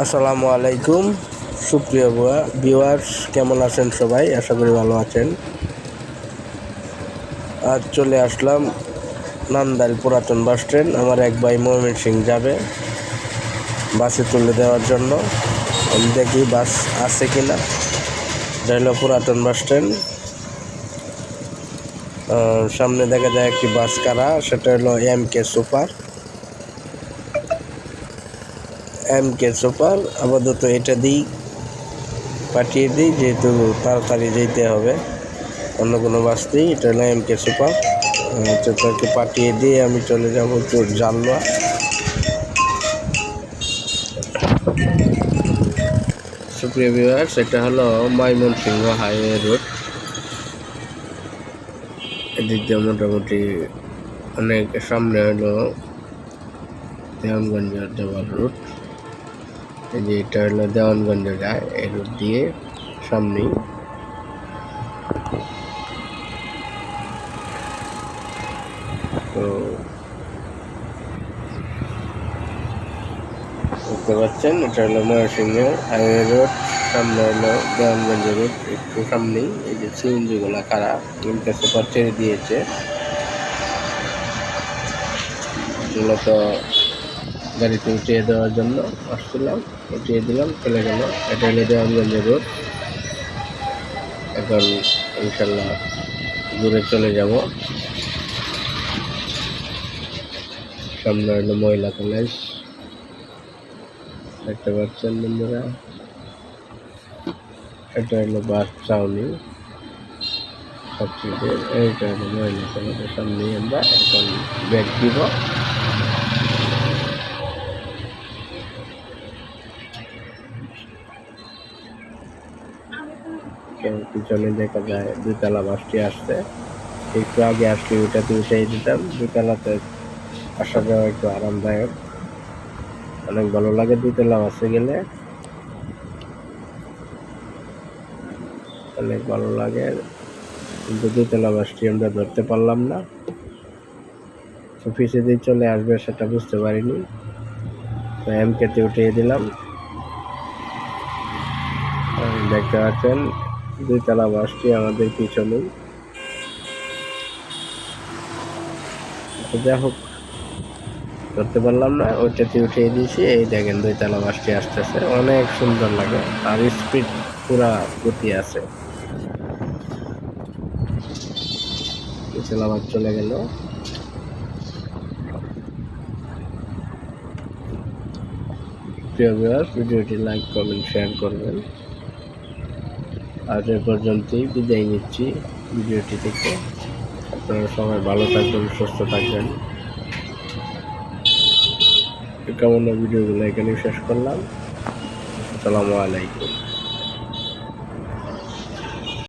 আসসালামু আলাইকুম। সুপ্রিয় ভিউয়ার্স কেমন আছেন সবাই? আশা করি ভালো আছেন। আজ চলে আসলাম নান্দাইল পুরাতন বাস স্ট্যান্ড। আমার এক ভাই ময়মন সিং যাবে বাসে তুলে দেওয়ার জন্য। আমি দেখি বাস আছে কিনা। এটা হলো পুরাতন বাস আহ, সামনে দেখা যায় একটি বাস কারা সেটা হলো M K super. M K super. আপাতত এটা দিই, পাঠিয়ে দিই, যেহেতু তাড়াতাড়ি যেতে হবে। অন্য কোনো বাস দিই এটা হলো এম কে সুপার। তাকে পাঠিয়ে দিয়ে আমি চলে যাব চোর জানলা। সুপ্রিয় বিভাগ সেটা হলো ময়মনসিংহ হাইওয়ে রোড। এদিক দিয়ে মোটামুটি অনেক সামনে হলো দেওয়ানগঞ্জ যাওয়ার রুট এই যে এটা হলো দেওয়ানগঞ্জ যায় এই রুট দিয়ে সামনেই। তো দেখতে পাচ্ছেন, এটা হলো ময়ূরসিংহ হাইওয়ে রোড, সামনে হলো দেওয়ানগঞ্জ রোড, একটু সামনেই। এই যে সিএনজিগুলো খারাপ ইনকে ছেড়ে দিয়েছে, মূলত গাড়িতে উঠিয়ে দেওয়ার জন্য আসছিলাম, উঠিয়ে দিলাম, চলে গেল এটা হলো দেওয়ানগঞ্জ রোড। এখন ইনশাল্লাহ দূরে চলে যাব। সামনে হলো মহিলা কলেজ। দেখতে পাচ্ছেন বন্ধুরা। এটা হলো বাস চাউনি সবচেয়ে এইটা হলো মহিলা কলেজের সামনে আমরা এখন ব্যাগ দিব। তো পিছনে দেখা যায় দুতলা বাসটি আসছে। একটু আগে আসলে ওইটাতে উঠাই দিতাম। দুতলাতে আসা যাওয়া একটু আরামদায়ক। অনেক ভালো লাগে দুতলা বাসে গেলে। অনেক ভালো লাগে। কিন্তু দুতলা বাসটি আমরা ধরতে পারলাম না। অফিসে দিয়ে চলে আসবে সেটা বুঝতে পারিনি। তো এমকেতে উঠিয়ে দিলাম। দেখতে পাচ্ছেন দুইতলা বাসটি আমাদের পিছনেই যাই হোক করতে পারলাম না, ওইটাতে উঠিয়ে দিয়েছি। এই দেখেন দুইতলা বাসটি আসতেছে। অনেক সুন্দর লাগে আর স্পিড পুরা গতি আছে। দুইতলা বাস চলে গেল। প্রিয় ভিডিওটি লাইক কমেন্ট শেয়ার করবেন। আজ এ পর্যন্তই বিদায় নিচ্ছি ভিডিওটি থেকে। আপনারা সবাই ভালো থাকবেন, সুস্থ থাকবেন। কেমন ভিডিওগুলো এখানে শেষ করলাম। আসসালামু আলাইকুম।